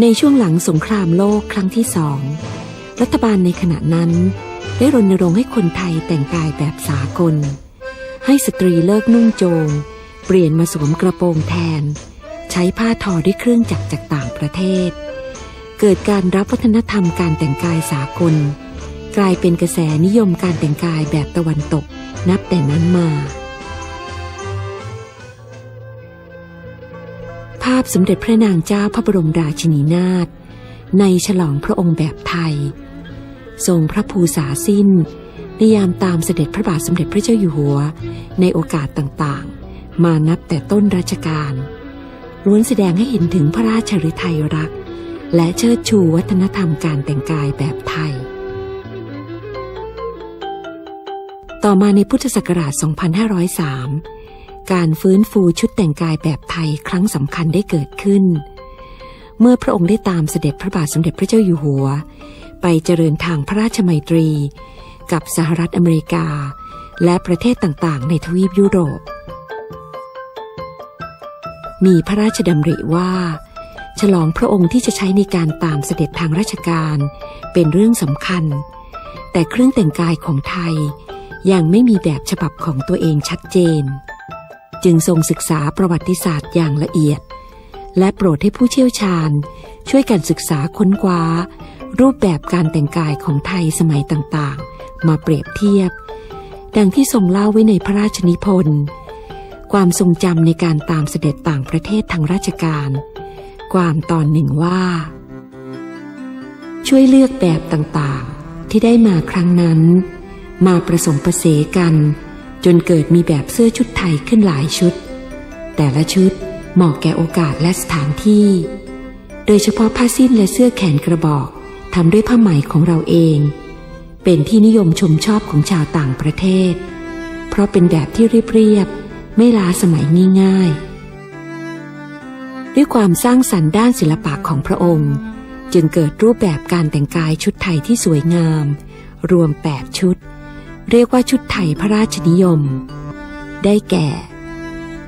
ในช่วงหลังสงครามโลกครั้งที่สอง รัฐบาลในขณะนั้น ได้รณรงค์ให้คนไทยแต่งกายแบบสากล ให้สตรีเลิกนุ่งโจง เปลี่ยนมาสวมกระโปรงแทน ใช้ผ้าทอด้วยเครื่องจักรจากต่างประเทศ เกิดการรับวัฒนธรรมการแต่งกายสากล กลายเป็นกระแสนิยมการแต่งกายแบบตะวันตก นับแต่นั้นมา สมเด็จพระนางเจ้าพระบรมราชินีนาถในฉลองพระองค์แบบไทย ทรงพระภูษาสิ้นในยามตามเสด็จพระบาทสมเด็จพระเจ้าอยู่หัว ในโอกาสต่างๆ มานับแต่ต้นรัชกาลล้วนแสดงให้เห็นถึงพระราชฤทัยรัก และเชิดชูวัฒนธรรมการแต่งกายแบบไทย ต่อมาในพุทธศักราช 2503 การฟื้นฟูชุดแต่งกายแบบไทยครั้งสำคัญได้เกิดขึ้น เมื่อพระองค์ได้ตามเสด็จพระบาทสมเด็จพระเจ้าอยู่หัว ไปเจริญทางพระราชมัยตรี กับสหรัฐอเมริกา และประเทศต่างๆ ในทวีปยุโรป มีพระราชดำริว่า ฉลองพระองค์ที่จะใช้ในการตามเสด็จทางราชการ เป็นเรื่องสำคัญ แต่เครื่องแต่งกายของไทยยังไม่มีแบบฉบับของตัวเองชัดเจน จึงทรงศึกษาประวัติศาสตร์อย่างละเอียด และโปรดให้ผู้เชี่ยวชาญ ช่วยกันศึกษาค้นคว้า รูปแบบการแต่งกายของไทยสมัยต่างๆ มาเปรียบเทียบ ดังที่ทรงเล่าไว้ในพระราชนิพนธ์ความทรงจำในการตามเสด็จต่างประเทศทางราชการ ความตอนหนึ่งว่า ช่วยเลือกแบบต่างๆ ที่ได้มาครั้งนั้น มาประสมประเสกัน จนเกิดมีแบบเสื้อชุดไทยขึ้นหลายชุด แต่ละชุดเหมาะแก่โอกาสและสถานที่ โดยเฉพาะผ้าสิ้นและเสื้อแขนกระบอกทำด้วยผ้าไหมของเราเอง เป็นที่นิยมชมชอบของชาวต่างประเทศ เพราะเป็นแบบที่เรียบๆไม่ล้าสมัยง่ายๆ ด้วยความสร้างสรรค์ด้านศิลปะของพระองค์ จึงเกิดรูปแบบการแต่งกายชุดไทยที่สวยงาม รวม 8 ชุด เรียกว่าชุดไทยพระราชนิยม ได้แก่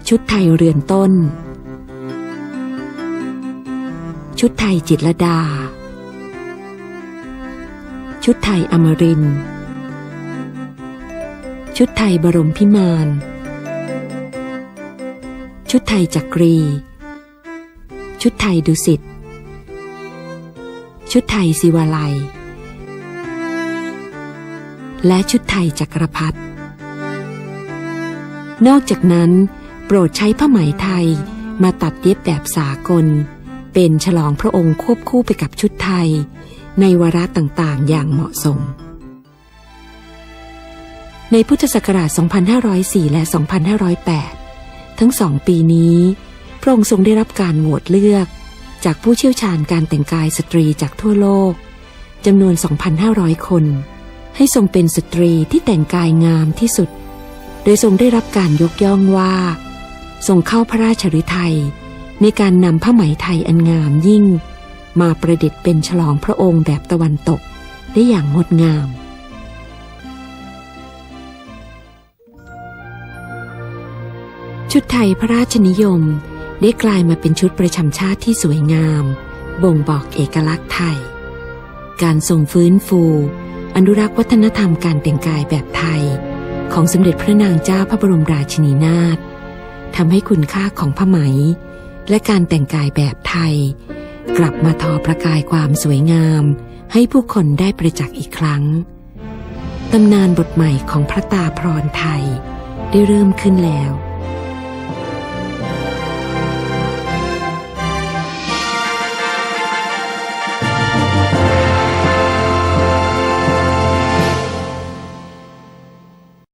ชุดไทยเรือนต้น ชุดไทยจิตรดา ชุดไทยอมริน ชุดไทยบรมพิมาน ชุดไทยจักรี ชุดไทยดุสิต ชุดไทยศิวาลัย และชุดไทยจักรพรรดินอกจากนั้นโปรดใช้ผ้าไหมไทยมาตัดเย็บแบบสากล เป็นฉลองพระองค์ควบคู่ไปกับชุดไทย ในวาระต่างๆ อย่างเหมาะสม ในพุทธศักราช 2504 และ 2508 ทั้งสองปีนี้ พระองค์ทรงได้รับการโหวตเลือก จากผู้เชี่ยวชาญการแต่งกายสตรีจากทั่วโลกจำนวน 2,500 คน ให้ทรงเป็นสตรีที่แต่งกายงามที่สุด โดยทรงได้รับการยกย่องว่า ทรงเข้าพระราชฤทัยในการนำผ้าไหมไทยอันงามยิ่ง มาประดิษฐ์เป็นฉลองพระองค์แบบตะวันตกได้อย่างงดงามชุดไทยพระราชนิยมได้กลายมาเป็นชุดประจำชาติที่สวยงาม บ่งบอกเอกลักษณ์ไทย การทรงฟื้นฟู อนุรักษ์วัฒนธรรมการแต่งกายแบบไทย ของสมเด็จพระนางเจ้าพระบรมราชินีนาถทำให้คุณค่าของผ้าไหม และการแต่งกายแบบไทย กลับมาทอประกายความสวยงาม ให้ผู้คนได้ประจักษ์อีกครั้งตำนานบทใหม่ของพระตาพรไทย ได้เริ่มขึ้นแล้ว